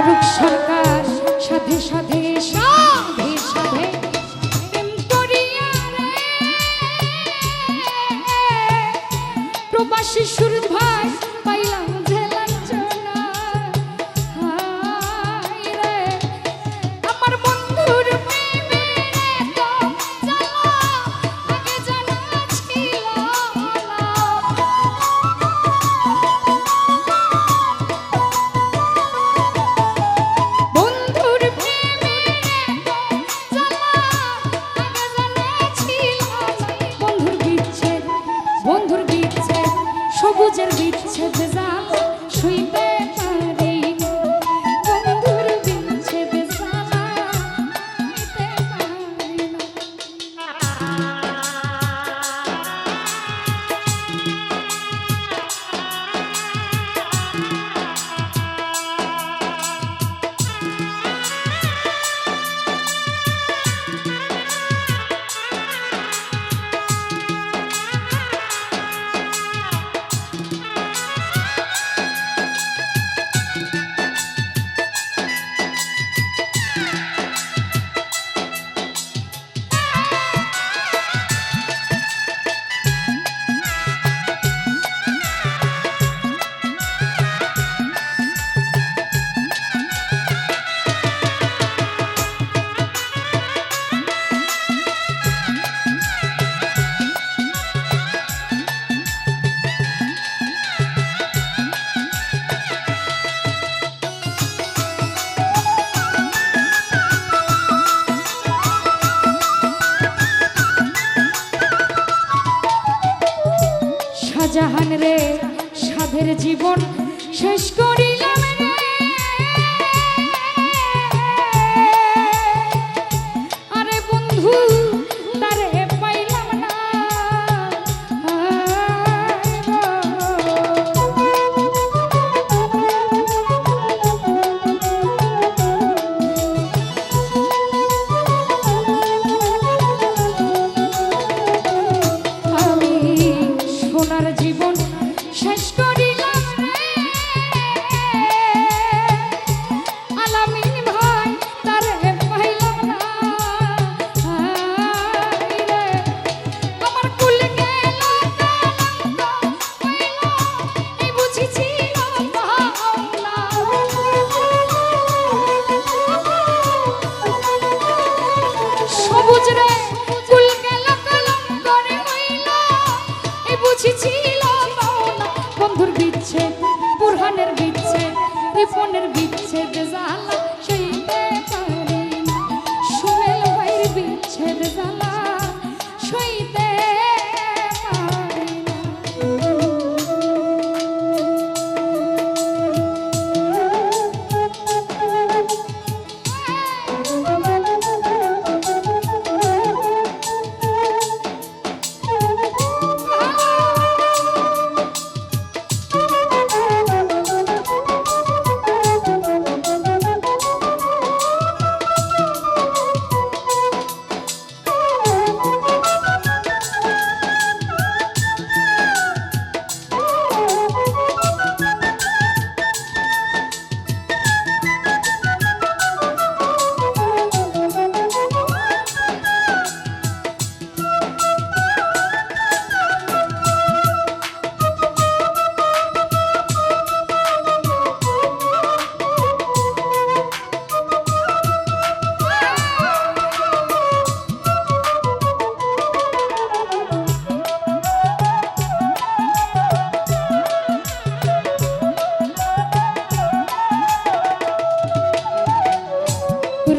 ফারুক সরকার সাথে সাথে পথের জীবন শেষ করি।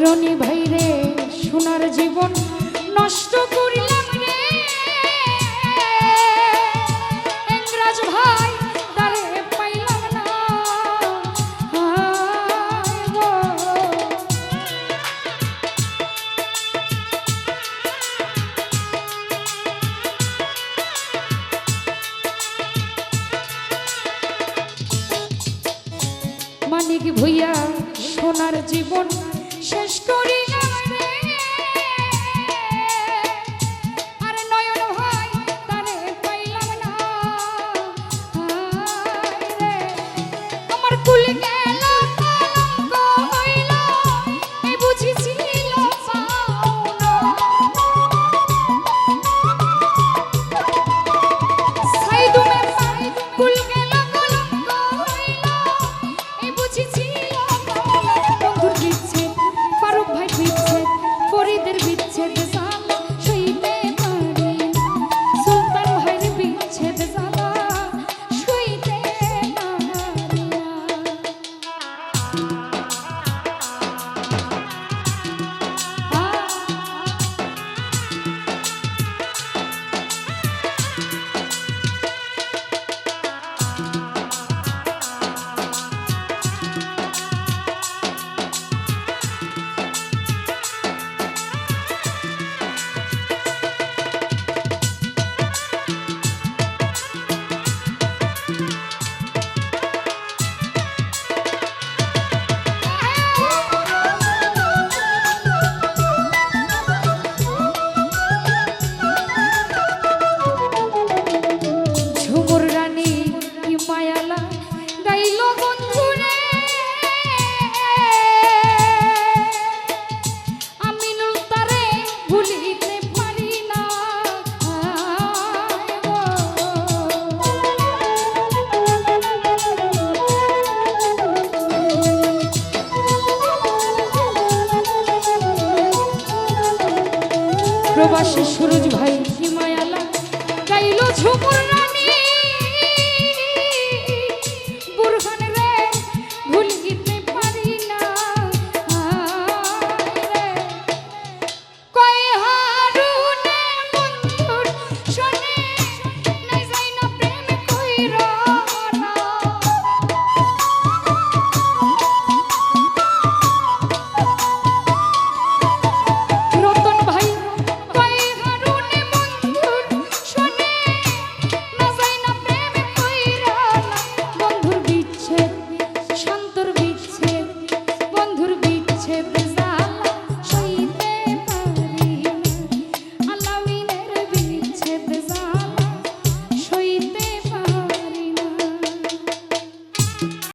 রনি ভাই রে সোনার জীবন নষ্ট করিলাম রে। ইংরাজ ভাই তারে পাইলাম না। মানিক ভুইয়া, সোনার জীবন প্রবাসী সুরজ